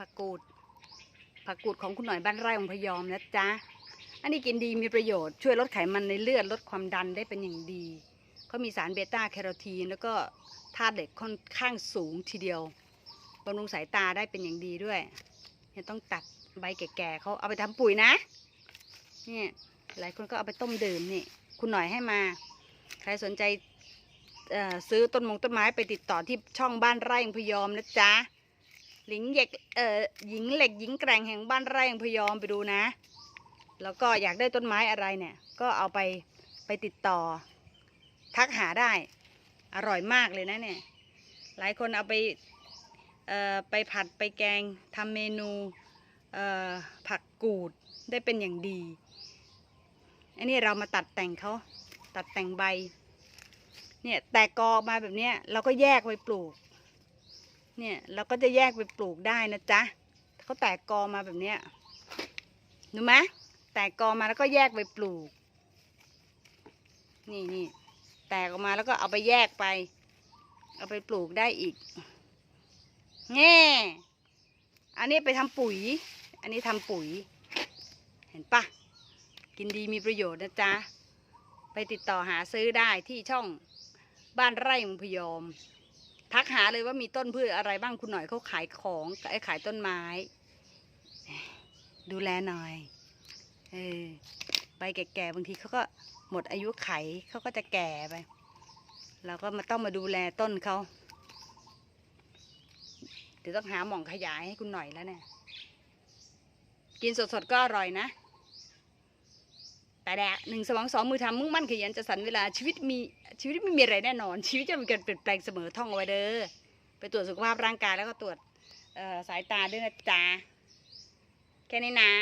ผักกูด ผักกูดของคุณหน่อยบ้านไร่องพยอมนะจ๊ะ อันนี้กินดีมีประโยชน์ช่วยลดไขมันในเลือดลดความดันได้เป็นอย่างดี เขามีสารเบต้าแคโรทีนแล้วก็ธาตุเหล็กค่อนข้างสูงทีเดียวบำรุงสายตาได้เป็นอย่างดีด้วยเนี่ยต้องตัดใบแก่ๆเขาเอาไปทำปุ๋ยนะ เนี่ยหลายคนก็เอาไปต้มดื่มนี่ คุณหน่อยให้มา ใครสนใจซื้อต้นมงต้นไม้ไปติดต่อที่ช่องบ้านไร่องพยอมนะจ๊ะ หญิงเหล็กเอ่อหญิงเหล็กหญิงแกร่งแห่งบ้านไร่งพยอมไปดูนะ แล้วก็อยากได้ต้นไม้อะไรเนี่ย ก็เอาไปไปติดต่อ ทักหาได้อร่อยมากเลยนะเนี่ย หลายคนเอาไปเอ่อไปผัดไปแกงทำเมนูเอ่อผักกูดได้เป็นอย่างดี อันนี้เรามาตัดแต่งเขาตัดแต่งใบเนี่ยแตกกอมาแบบนี้เราก็แยกไปปลูก เนี่ยเราก็จะแยกไปปลูกได้นะจ๊ะเขาแตกกอมาแบบเนี้ยรู้ไหมแตกกอมาแล้วก็แยกไปปลูก นี่นี่แตกออกมาแล้วก็เอาไปแยกไป เอาไปปลูกได้อีกแง่อันนี้ไปทำปุ๋ย อันนี้ทำปุ๋ย เห็นปะกินดีมีประโยชน์นะจ๊ะ ไปติดต่อหาซื้อได้ที่ช่องบ้านไร่มงพยอม ทักหาเลยว่ามีต้นพืชอะไรบ้างคุณหน่อยเขาขายของไอ้ขายต้นไม้ ดูแลหน่อยเออใบแก่ๆบางทีเขาก็หมดอายุไขเขาก็จะแก่ไปเราก็มาต้องมาดูแลต้นเขาเดี๋ยวต้องหาหม่องขยายให้คุณหน่อยแล้วเนี่ย กินสดๆก็อร่อยนะ แต่แดกหนึ่งสมองสองมือทำมุ่งมั่นขยันจะสรรเวลาชีวิตมีชีวิตไม่มีอะไรแน่นอน ชีวิตจะมีการเปลี่ยนแปลงเสมอท่องเอาไว้เด้อไปตรวจสุขภาพร่างกายแล้วก็ตรวจสายตาด้วยนะจ๊ะแค่นี้นะ